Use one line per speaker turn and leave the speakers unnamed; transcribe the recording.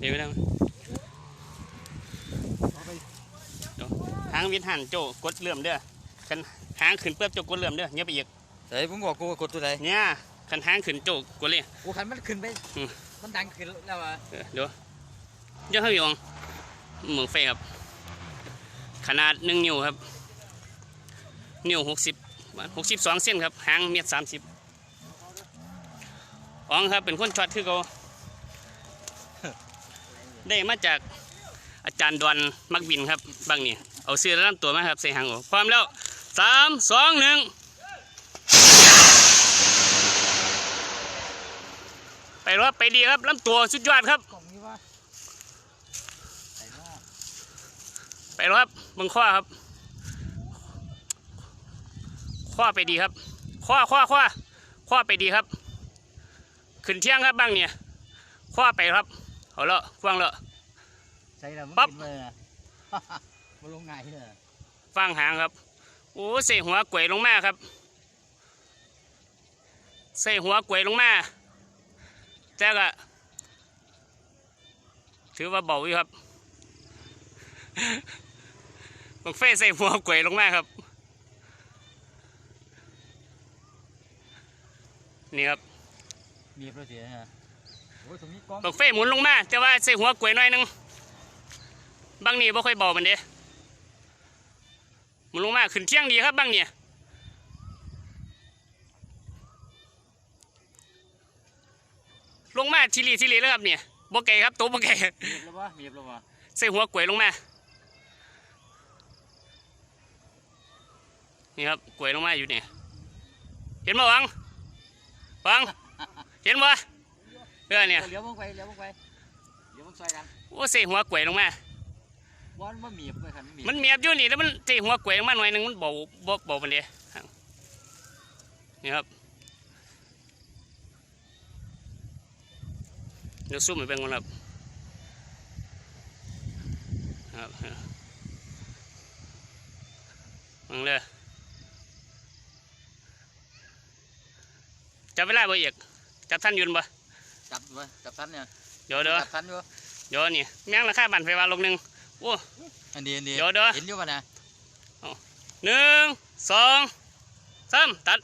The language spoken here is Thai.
เดี๋ยวไปแล้วหางวินหันโจกดเลื่อมเด้อคันหางขึ้นเปื้บโจกดเลื่อมเด้อเงี้ยไปอีก
เฮ้ยมึงบอกกูว่ากดตัวไหน
เนี่ยคันหางขึ้นโจกดเลย
กูขันมันขึ้นไป
อืม
มันดังขึ้นแล้วอะ
เออเดี๋ยวเดี๋ยวให้พี่องหมึงไฟครับ ขนาดหนึ่งนิ้วครับ นิ้วหกสิบหกสิบสองเส้นครับหางเมตรสามสิบอ๋องครับเป็นคนช็อตคือเขา ได้มาจากอาจารย์ดวนมักบินครับบางนี่เอาเสื้อแล้วนำตัวมาครับใส่หางออกพร้อมแล้วสามสองหนึ่งไปรอบไปดีครับลำตัวสุดยอดครับ
กล่องนี้ว่าใส่หม้อ
ไปรอบมึงข้อครับ ข้อไปดีครับ ข้อข้อข้อข้อไปดีครับ ขึ้นเที่ยงครับบ้างเนี่ย ข้อไปครับ เอาละฟังละ
ใส่แล้วมัน
ปั๊บ
ขึ้นเลยนะมาลงไงเนี่ย
ฟังหางครับโอ้ใส่หัวกวยลงมาครับใส่หัวกวยลงมาแต่ก็ถือว่าเบาอยู่ครับ บังเฟ่ใส่หัวกวยลงมาครับ นี่ครับ
มีเพื่อเสียนะ โอ้ยตรงนี้กล้อง
บังเฟ่หมุนลงมา แต่ว่าใส่หัวกวยหน่อยหนึงบางนี่บ่ค่อยเบามันเด้หมุนลงมาขึ้นเที่ยงดีครับบางเนี่ยลงมาทีรีทีรีแล้วครับเนี่ยบ่ไก่ครับตัวบ่ไก่
มีบแล้ววะมีบแล้ววะ
ใส่หัวกวยลงมานี่ครับกวยลงมาอยู่เนี่ยเห็นบ่วังวังเห็นบ่ เออเนี่ย
เลี้ยวมึงไปเลี้ยวมึงไปเลี้ยวมึงซอยกัน
โอ้ใส่หัวกวยลงมา
บอลมันมีบเลยคันมันมีบ
มันเมียบอยู่นี่แล้วมันตีหัวกวยออกมาหน่อยหนึงมันเบาเบาเบามันเดียนี่ครับเดี๋ยวซุ่มไปเบิ่งก่อนครับครับมังเลยจับเวลาบ่เอกจับท่านอยืนบ่
จับไว้จับทันเนี่ย
เดี๋ยวเดี๋ยว
จับทันอยู่
เดี๋ยวนี่แม่งราคาบันไฟฟ้าลงหนึ่งโอ้
อันนี้อันนี้
เดี๋ยวเดี๋ยว
เห็นอยู่ป่ะนะ
หนึ่งสองสามตัด